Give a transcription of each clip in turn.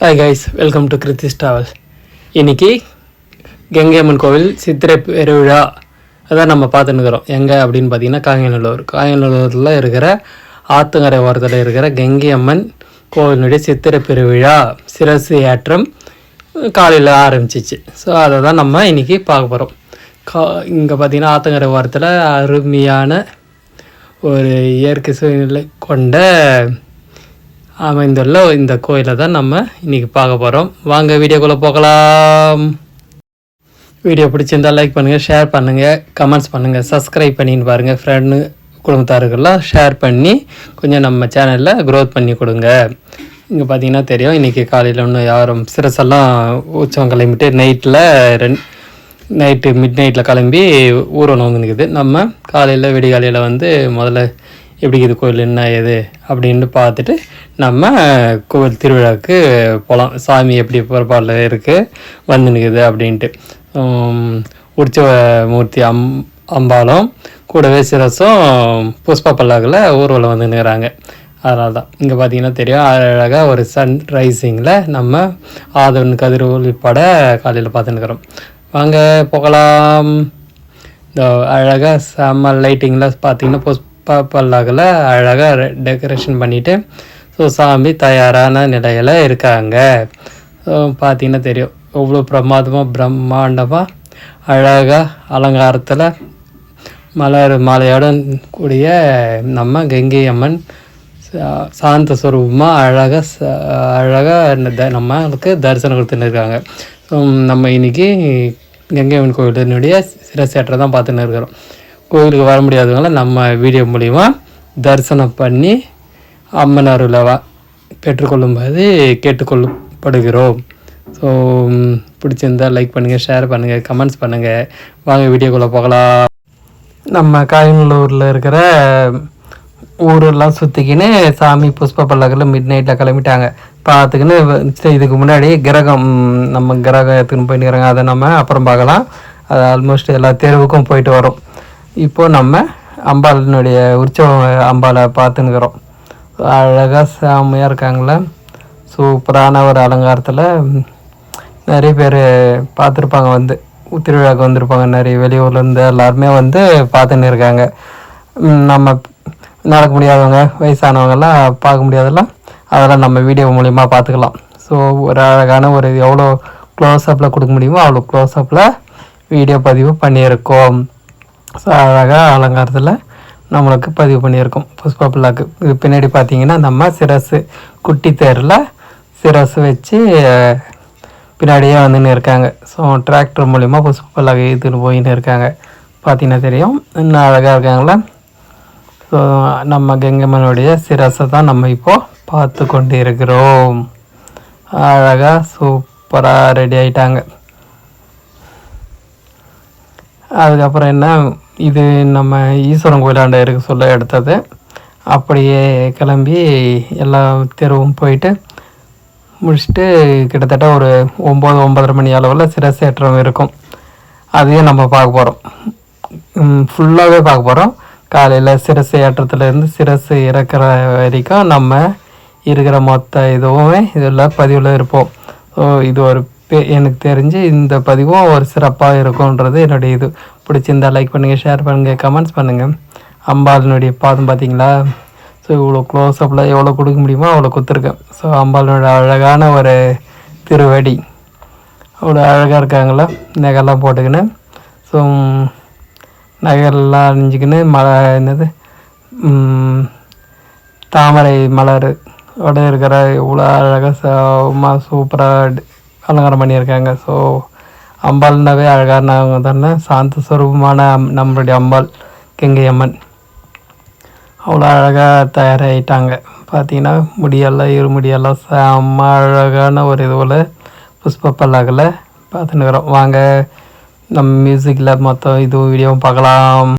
Hi guys welcome to Kiruthis travel இன்னைக்கு கங்கை அம்மன் கோவில் சித்திரை பெருவிழா. அதான் நம்ம பார்த்துன்னு இருக்கிறோம் எங்கே அப்படின்னு பார்த்தீங்கன்னா காங்கநல்லூர் காங்கநல்லூரில் இருக்கிற ஆத்தங்கரை ஓரத்தில் இருக்கிற கங்கை அம்மன் கோவிலுடைய சித்திரை பெருவிழா சிரசு ஏற்றம் காலையில் ஆரம்பிச்சிச்சு. ஸோ அதை தான் நம்ம இன்னைக்கு பார்க்க போகிறோம் கா இங்கே பார்த்தீங்கன்னா ஆத்தங்கரை ஓரத்தில் அருமையான ஒரு இயற்கை சூழ்நிலை கொண்ட அமைந்துள்ள இந்த கோயிலை தான் நம்ம இன்றைக்கி பார்க்க போகிறோம் வாங்க வீடியோக்குள்ளே போகலாம். வீடியோ பிடிச்சிருந்தா லைக் பண்ணுங்கள் ஷேர் பண்ணுங்கள் கமெண்ட்ஸ் பண்ணுங்கள் சப்ஸ்கிரைப் பண்ணின்னு பாருங்கள் ஃப்ரெண்டு குடும்பத்தாருக்கெல்லாம் ஷேர் பண்ணி கொஞ்சம் நம்ம சேனலில் க்ரோத் பண்ணி கொடுங்க. இங்கே பார்த்தீங்கன்னா தெரியும் இன்றைக்கி காலையில் ஒன்று யாரும் சிரசெல்லாம் உச்சம் கிளம்பிட்டு நைட்டில் ரெண்டு நைட்டு மிட் நைட்டில் கிளம்பி ஊர்வலம் வந்து நிற்குது நம்ம காலையில் விடிகாலையில் வந்து முதல்ல எப்படி இது கோயில் என்ன ஏது அப்படின்னு பார்த்துட்டு நம்ம கோவில் திருவிழாவுக்கு போகலாம் சாமி எப்படி புறப்பாடில் இருக்குது வந்து நிற்குது அப்படின்ட்டு. உற்சவ மூர்த்தி அம் அம்பாலும் கூடவே சிரசும் புஷ்ப பல்லாக்கில் ஊர்வலம் வந்து நிற்கிறாங்க அதனால தான் இங்கே பார்த்தீங்கன்னா தெரியும் அழகாக ஒரு சன் ரைசிங்கில் நம்ம ஆதவன் கதிர் உள்பட காலையில் பார்த்துன்னுக்குறோம் வாங்க போகலாம். இந்த அழகாக செம்ம லைட்டிங்கில் பார்த்தீங்கன்னா புஷ்ப பல்லாக்கில் அழகாக டெக்கரேஷன் பண்ணிவிட்டு ஸோ சாமி தயாரான நிலையில் இருக்காங்க. பார்த்தீங்கன்னா தெரியும் எவ்வளோ பிரமாதமாக பிரம்மாண்டமாக அழகாக அலங்காரத்தில் மலர் மாலையுடன் கூடிய நம்ம கங்கை அம்மன் சா- சாந்த சுரூபமாக அழகாக அழகாக நம்மளுக்கு தரிசனம் கொடுத்துன்னு இருக்காங்க. ஸோ நம்ம இன்னைக்கு கங்கை அம்மன் கோயிலினுடைய சிறசேற்றை தான் பார்த்துன்னு இருக்கிறோம். கோயிலுக்கு வர முடியாதவங்கள நம்ம வீடியோ மூலிமா தரிசனம் பண்ணி அம்மன் பெற்றுக்கொள்ளும்போது கேட்டுக்கொள்ளப்படுகிறோம். ஸோ பிடிச்சிருந்தா லைக் பண்ணுங்கள் ஷேர் பண்ணுங்கள் கமெண்ட்ஸ் பண்ணுங்கள் வாங்க வீடியோக்குள்ளே போகலாம். நம்ம காயநல்லூரில் இருக்கிற ஊரெல்லாம் சுற்றிக்கின்னு சாமி புஷ்ப பல்லக்கில் மிட் நைட்டில் கிளம்பிட்டாங்க. பார்த்துக்கின்னு இதுக்கு முன்னாடி கிரகம் நம்ம கிரகம் எடுத்துன்னு போயிட்டு அதை நம்ம அப்புறம் பார்க்கலாம். அது ஆல்மோஸ்ட் எல்லா தெருவுக்கும் போயிட்டு வரோம். இப்போது நம்ம அம்பாளினுடைய உற்சவம் அம்பாளை பார்த்துன்னுக்குறோம். அழகாக சாமியாக இருக்காங்களே சூப்பரான ஒரு அலங்காரத்தில் நிறைய பேர் பார்த்துருப்பாங்க வந்து. திருவிழாவுக்கு வந்திருப்பாங்க நிறைய வெளியூர்லேருந்து எல்லாருமே வந்து பார்த்துன்னு இருக்காங்க. நம்ம நடக்க முடியாதவங்க வயசானவங்கெல்லாம் பார்க்க முடியாதெல்லாம் அதெல்லாம் நம்ம வீடியோ மூலிமா பார்த்துக்கலாம். ஸோ ஒரு அழகான ஒரு எவ்வளோ க்ளோஸ்அப்பில் கொடுக்க முடியுமோ அவ்வளோ க்ளோஸ்அப்பில் வீடியோ பதிவு பண்ணியிருக்கோம். அழகாக அலங்காரத்தில் நம்மளுக்கு பதிவு பண்ணியிருக்கோம். புஷ்பா பிள்ளாக்கு. இது பின்னாடி பார்த்தீங்கன்னா நம்ம சிரசு குட்டி தேரில் சிரசு வச்சு பின்னாடியே வந்துன்னு இருக்காங்க. ஸோ டிராக்டர் மூலிமா புஷ்ப பல்லாக்கு இழுத்துன்னு போயின்னு இருக்காங்க. பார்த்தீங்கன்னா தெரியும். இன்னும் அழகாக இருக்காங்களா? ஸோ நம்ம கெங்கம்மனுடைய சிரசை தான் நம்ம இப்போது பார்த்து கொண்டு இருக்கிறோம் அழகாக சூப்பராக ரெடி ஆகிட்டாங்க அதுக்கப்புறம் என்ன இது நம்ம ஈஸ்வரன் கோயிலாண்ட இருக்க சொல்ல எடுத்தது. அப்படியே கிளம்பி எல்லா தெருவும் போயிட்டு முடிச்சுட்டு கிட்டத்தட்ட ஒரு ஒம்பது ஒம்பதரை மணி அளவில் சிரசேற்றம் இருக்கும். அதையும் நம்ம பார்க்க போகிறோம் ஃபுல்லாகவே பார்க்க போகிறோம் காலையில் சிரசு ஏற்றத்துலேருந்து சிரசு இறக்குற வரைக்கும் நம்ம இருக்கிற மொத்த இதுவுமே இதில் பதிவில் இருப்போம். ஸோ இது ஒரு எனக்கு தெரிஞ்சு இந்த பதிவும் ஒரு சிறப்பாக இருக்கும்ன்றது என்னுடைய இது. பிடிச்சிருந்தா லைக் பண்ணுங்கள் ஷேர் பண்ணுங்கள் கமெண்ட்ஸ் பண்ணுங்கள் அம்பாளினுடைய பாதம் பார்த்தீங்களா ஸோ இவ்வளோ க்ளோஸ்அப்பில் எவ்வளோ கொடுக்க முடியுமோ அவ்வளோ கொடுத்துருக்கேன். ஸோ அம்பாளினோட அழகான ஒரு திருவடி. அவ்வளோ அழகாக இருக்காங்களா நகைலாம் போட்டுக்கின்னு. ஸோ நகையெல்லாம் அணிஞ்சிக்கின்னு மலை என்னது? தாமரை மலர். ஓட இருக்கிற இவ்வளோ அழகாக சமா சூப்பராக அலங்காரம் பண்ணியிருக்காங்க. ஸோ அம்பாள்னாவே அழகானவங்க தானே? சாந்த சுரூபமான அம்- நம்மளுடைய அம்பாள் கெங்கை அம்மன் அவ்வளோ அழகாக தயாராகிட்டாங்க பார்த்தீங்கன்னா முடியெல்லாம் இரு முடியெல்லாம் செம்ம அழகான ஒரு இதுவில் புஷ்ப பல்லாகில் பார்த்துன்னு இருக்கிறோம். வாங்க நம்ம மியூசிக்கில் மொத்தம் இதுவும் வீடியோவும் பார்க்கலாம்.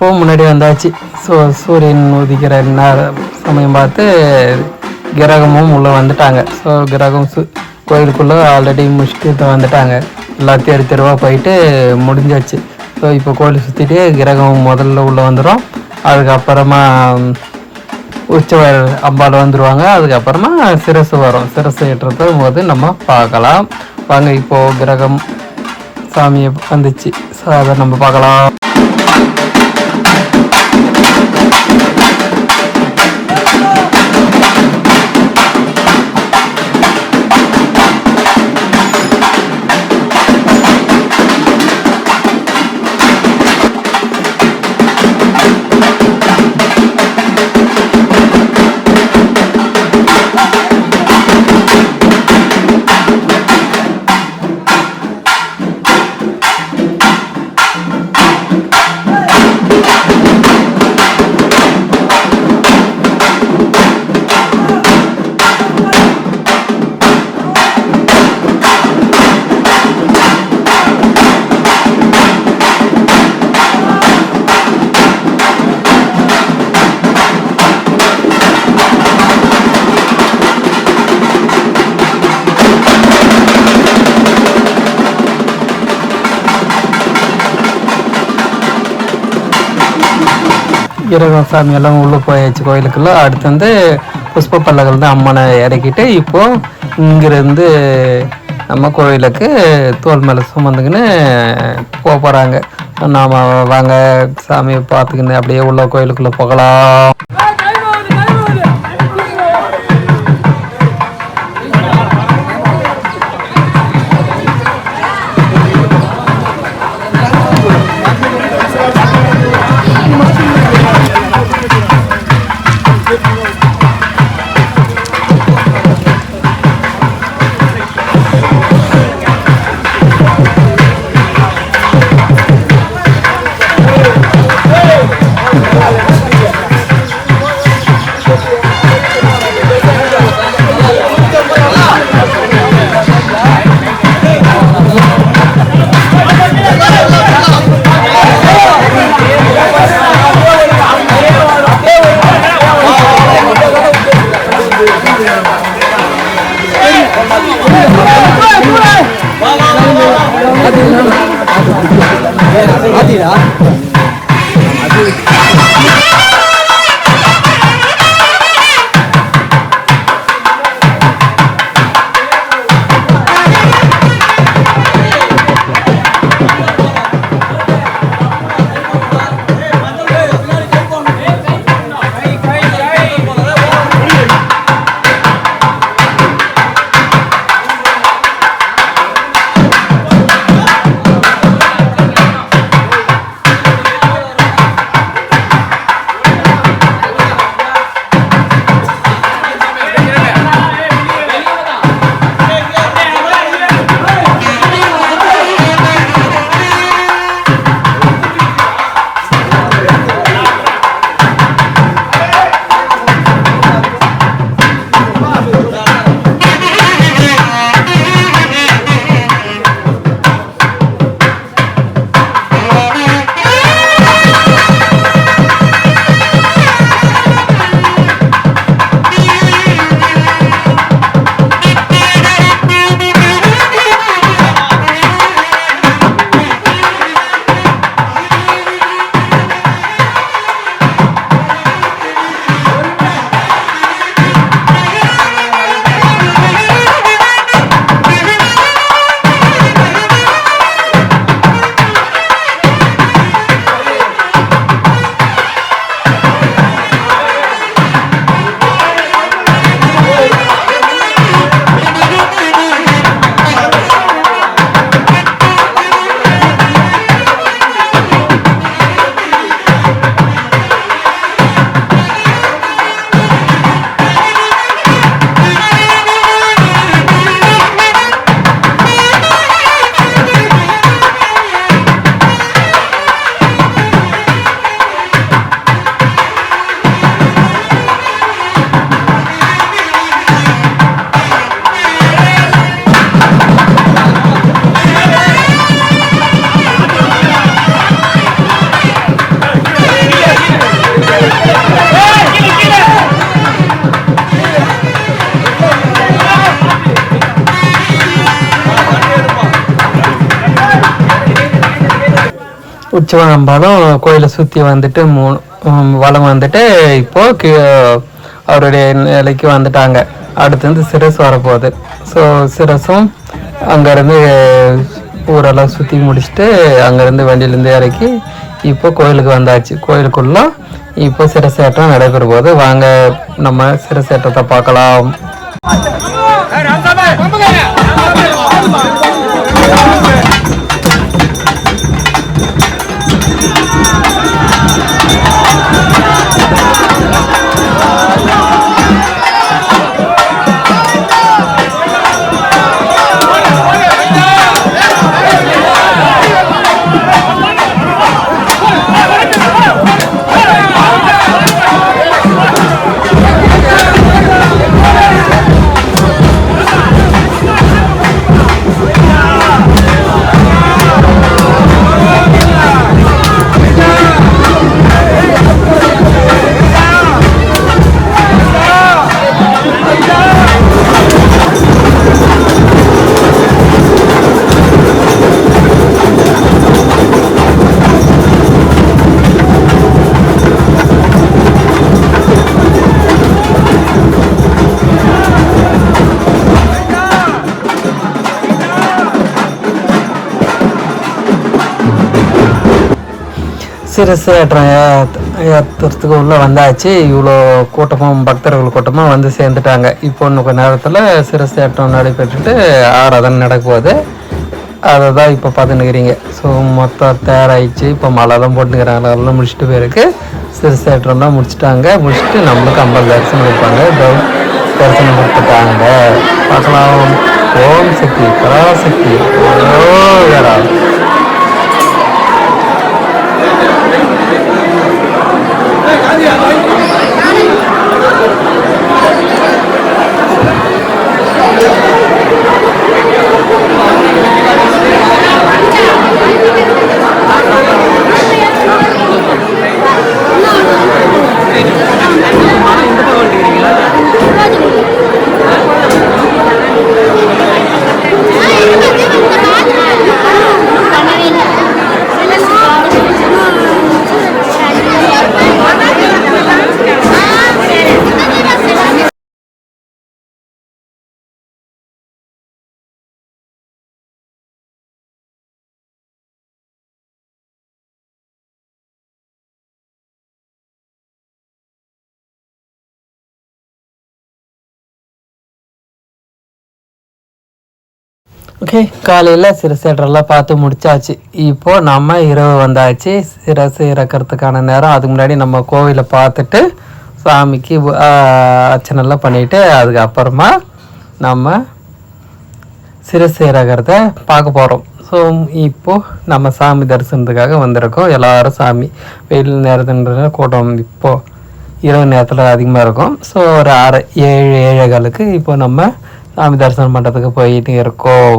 இப்போ முன்னாடி வந்தாச்சு. ஸோ சூரியன் உதிக்கிற நேரம் சமயம் பார்த்து கிரகமும் உள்ளே வந்துட்டாங்க. ஸோ கிரகம் சு கோயிலுக்குள்ளே ஆல்ரெடி முடிச்சுட்டு வந்துட்டாங்க. எல்லாம் தெரு தெருவாக போயிட்டு முடிஞ்சாச்சு. ஸோ இப்போ கோயில் சுற்றிட்டு கிரகம் முதல்ல உள்ளே வந்துடும் அதுக்கப்புறமா உச்சவர் அம்பாள் வந்துடுவாங்க அதுக்கப்புறமா சிரசு வரும். சிரசு ஏற்றுறது போது நம்ம பார்க்கலாம். வாங்க இப்போது கிரகம் சாமியை வந்துச்சு. ஸோ அதை நம்ம பார்க்கலாம். கிரகம் சாமி எல்லாம் உள்ளே போயாச்சு கோயிலுக்குள்ளே. அடுத்து வந்து புஷ்ப பல்லகள் தான் அம்மனை இறக்கிட்டு இப்போ இங்கிருந்து நம்ம கோயிலுக்கு தோல் மேலே சுமந்துக்கின்னு போக போகிறாங்க நாம் வாங்க சாமியை பார்த்துக்கின்னு அப்படியே உள்ள கோயிலுக்குள்ளே போகலாம். உற்சவம் கோயிலை சுற்றி வந்துட்டு மூணு வளம் வந்துட்டு இப்போது கீ அவருடைய நிலைக்கு வந்துட்டாங்க. அடுத்து வந்து சிரஸ் வரப்போகுது. ஸோ சிரஸும் அங்கேருந்து ஊரெல்லாம் சுற்றி முடிச்சுட்டு அங்கேருந்து வண்டியிலேருந்து இறக்கி இப்போ கோயிலுக்கு வந்தாச்சு. கோயிலுக்குள்ளே இப்போ சிரசேற்றம் நடைபெற போது வாங்க நம்ம சிரசேற்றத்தை பார்க்கலாம். சிறுசு ஏற்றம் ஏத்- உள்ளே வந்தாச்சு. இவ்வளோ கூட்டமும் பக்தர்கள் கூட்டமும் வந்து சேர்ந்துட்டாங்க. இப்போ இன்னும் கொஞ்ச நேரத்தில் சிறுசு ஏற்றம் நடைபெற்றுட்டு ஆராதனை நடக்க அதை தான் இப்போ பார்த்துன்னுக்கிறீங்க ஸோ மொத்தம் தயாராகிடுச்சு இப்போ மழை தான் போட்டுக்கிறாங்க அதெல்லாம் முடிச்சுட்டு போயிருக்கு. சிறுசு ஏற்றம்லாம் முடிச்சிட்டாங்க. முடிச்சுட்டு நம்மளுக்கு ஐம்பது தரிசனம் கொடுப்பாங்க. தரிசனம் கொடுத்துட்டாங்க. பார்க்கலாம். ஓம் சக்தி பராசக்தி ஓ ஓகே காலையில் சிரசேற்றெல்லாம் பார்த்து முடிச்சாச்சு. இப்போது நம்ம இரவு வந்தாச்சு. சிரசு இறக்கிறதுக்கான நேரம். அதுக்கு முன்னாடி நம்ம கோவிலை பார்த்துட்டு சாமிக்கு ஆ, அர்ச்சனைலாம் பண்ணிவிட்டு அதுக்கப்புறமா நம்ம சிரசு இறக்கிறத பார்க்க போகிறோம் ஸோ இப்போது நம்ம சாமி தரிசனத்துக்காக வந்திருக்கோம். எல்லாரும் சாமி வெயில் நேரத்துன்ற கூட்டம் இப்போது இரவு நேரத்தில் அதிகமாக இருக்கும். ஸோ ஒரு அரை ஏழு ஏழைகளுக்கு இப்போ நம்ம சாமி தரிசனம் பண்ணுறதுக்கு போயிட்டு இருக்கோம்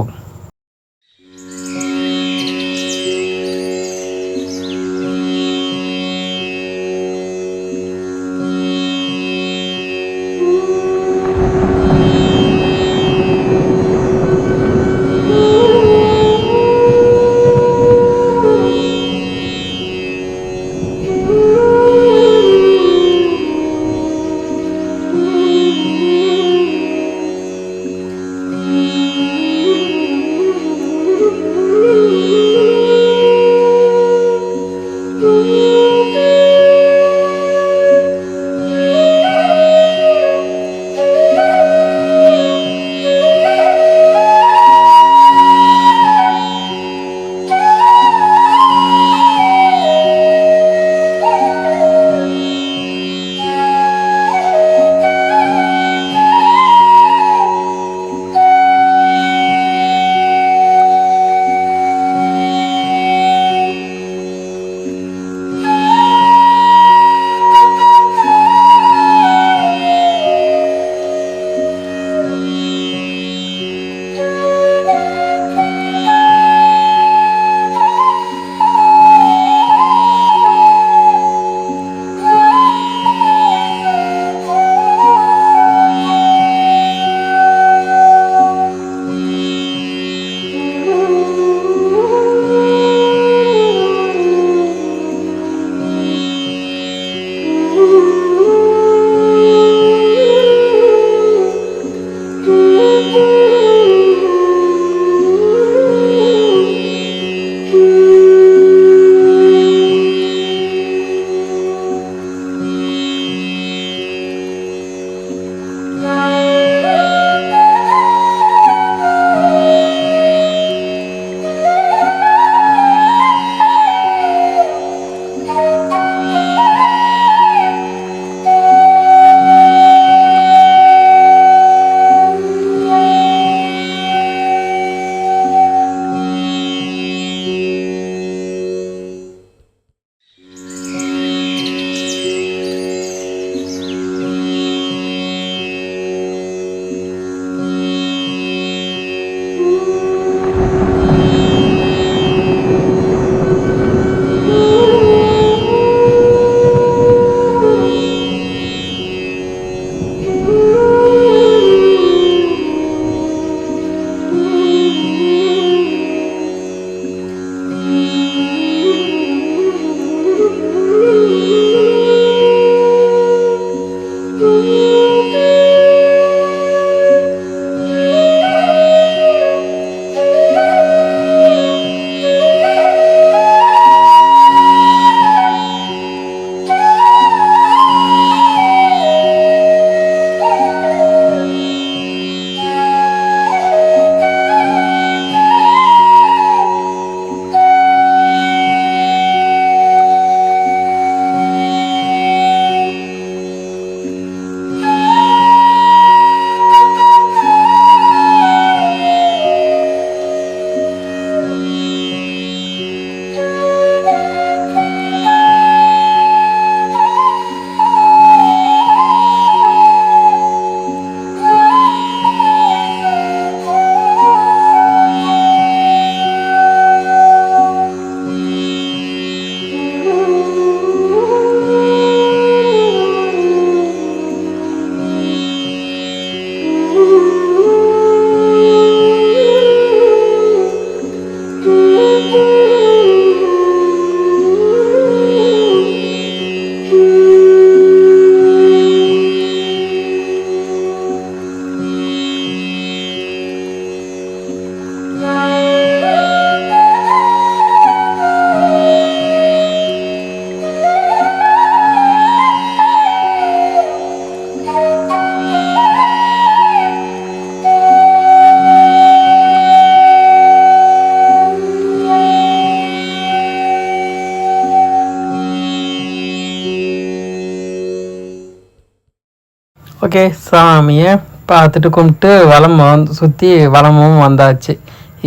சாமியை பார்த்துட்டு கும்பிட்டு வளம் வந்து சுற்றி வளமும் வந்தாச்சு.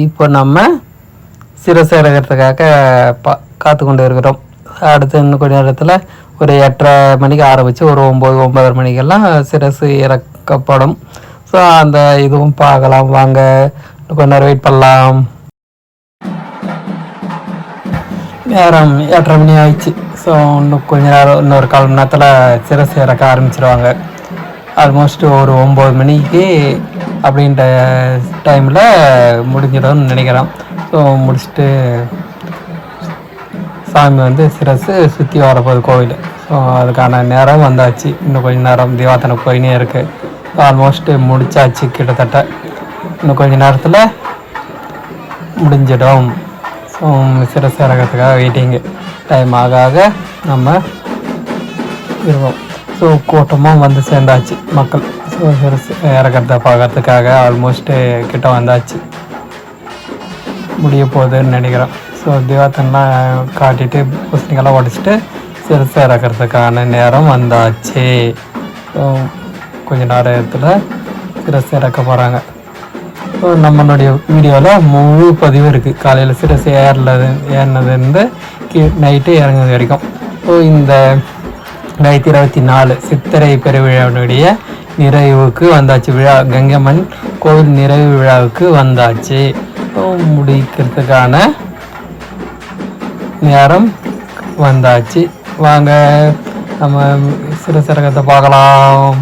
இப்போ நம்ம சிரசு இறக்கிறதுக்காக பா காத்து கொண்டு இருக்கிறோம். அடுத்து இன்னும் கொஞ்ச நேரத்தில் ஒரு எட்டரை மணிக்கு ஆரம்பித்து ஒரு ஒம்பது ஒம்பதரை மணிக்கெல்லாம் சிரசு இறக்கப்படும். ஸோ அந்த இதுவும் பார்க்கலாம். வாங்க இன்னும் கொஞ்ச நேரம் வெயிட் பண்ணலாம். நேரம் எட்டரை மணி ஆயிடுச்சு. ஸோ இன்னும் கொஞ்ச நேரம் இன்னொரு கால் மணி நேரத்தில் சிரசு இறக்க ஆரம்பிச்சிருவாங்க. ஆல்மோஸ்ட் ஒரு ஒம்பது மணிக்கு அப்படின்ற டைமில் முடிஞ்சிடும்னு நினைக்கிறேன். ஸோ முடிச்சுட்டு சாமி வந்து சிரசு சுற்றி வரப்போகுது கோவில். ஸோ அதுக்கான நேரம் வந்தாச்சு. இன்னும் கொஞ்ச நேரம் திவாத்தனை போயினே இருக்குது ஆல்மோஸ்ட் முடிச்சாச்சு கிட்டத்தட்ட. இன்னும் கொஞ்ச நேரத்தில் முடிஞ்சிடும். ஸோ சிரசு இறக்கிறதுக்காக வெயிட்டிங்கு டைம் ஆக ஆக நம்ம இருவோம். ஸோ கூட்டமாக வந்து சேர்ந்தாச்சு மக்கள். ஸோ இறக்கிறத பார்க்கறதுக்காக ஆல்மோஸ்ட்டு கிட்ட வந்தாச்சு. முடிய போகுதுன்னு நினைக்கிறேன் ஸோ திவாத்தன்லாம் காட்டிட்டு பூசணிக்கெல்லாம் உடச்சிட்டு சிறுசு இறக்கிறதுக்கான நேரம் வந்தாச்சு. ஸோ கொஞ்ச நேரத்தில் சிறுசு இறக்க போகிறாங்க ஸோ நம்மளுடைய வீடியோவில் முழு பதிவு இருக்குது காலையில் சிறுசு ஏறல ஏறினதுலேருந்து கீ நைட்டு இறங்குறது வரைக்கும். ஸோ இந்த ரெண்டாயிரத்தி இருபத்தி நாலு சித்திரை பெருவிழாவினுடைய நிறைவுக்கு வந்தாச்சு. விழா கங்கம்மன் கோவில் நிறைவு விழாவுக்கு வந்தாச்சு. முடிக்கிறதுக்கான நேரம் வந்தாச்சு. வாங்க நம்ம சிறு சிறகத்தை பார்க்கலாம்.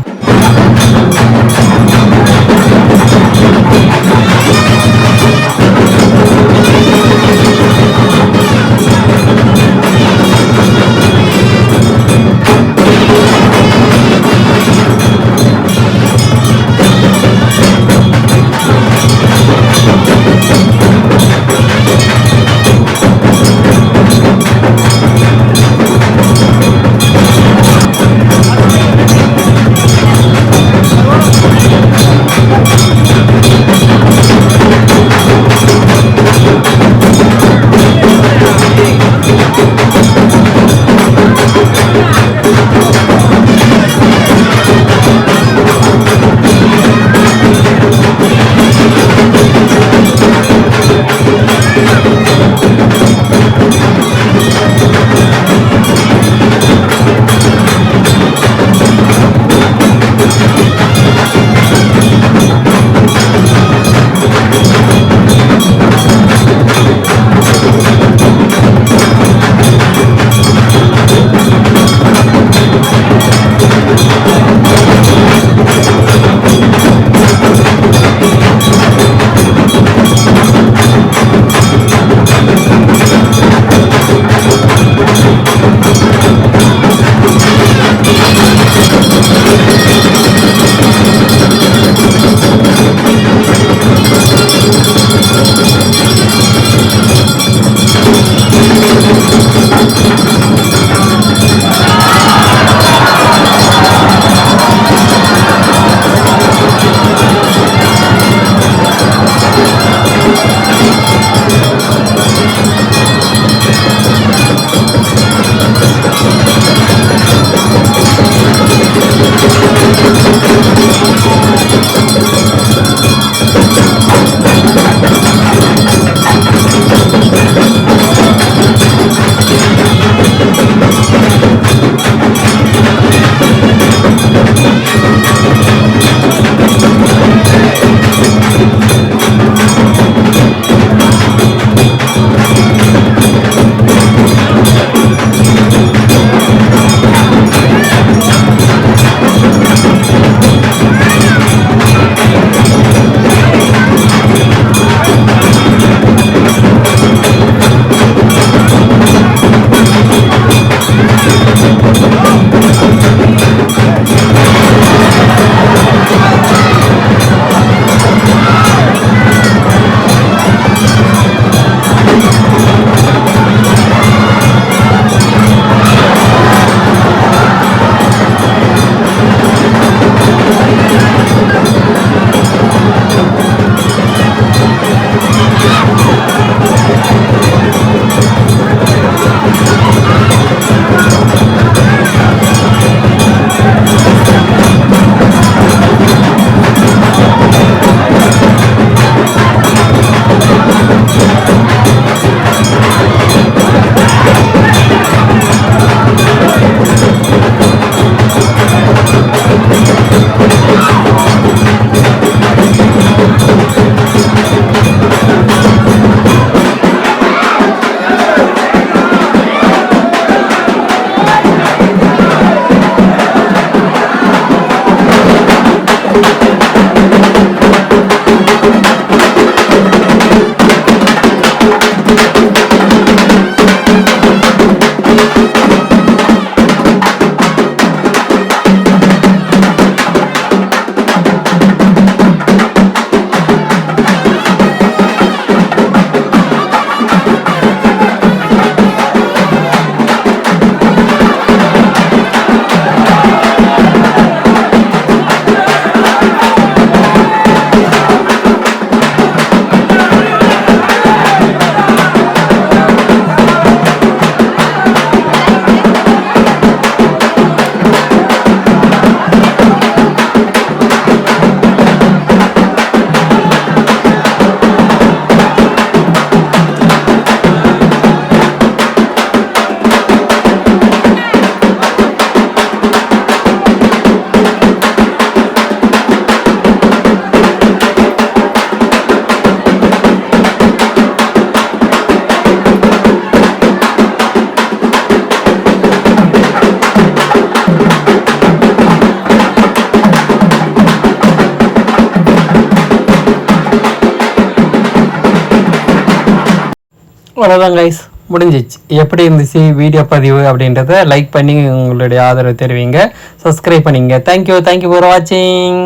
அவ்வளோதான் கைஸ் முடிஞ்சிச்சு. எப்படி இருந்துச்சு வீடியோ பதிவு அப்படின்றத லைக் பண்ணி உங்களுடைய ஆதரவு தெரிவிங்க. சப்ஸ்கிரைப் பண்ணிங்க. தேங்க்யூ தேங்க்யூ ஃபார் வாட்சிங்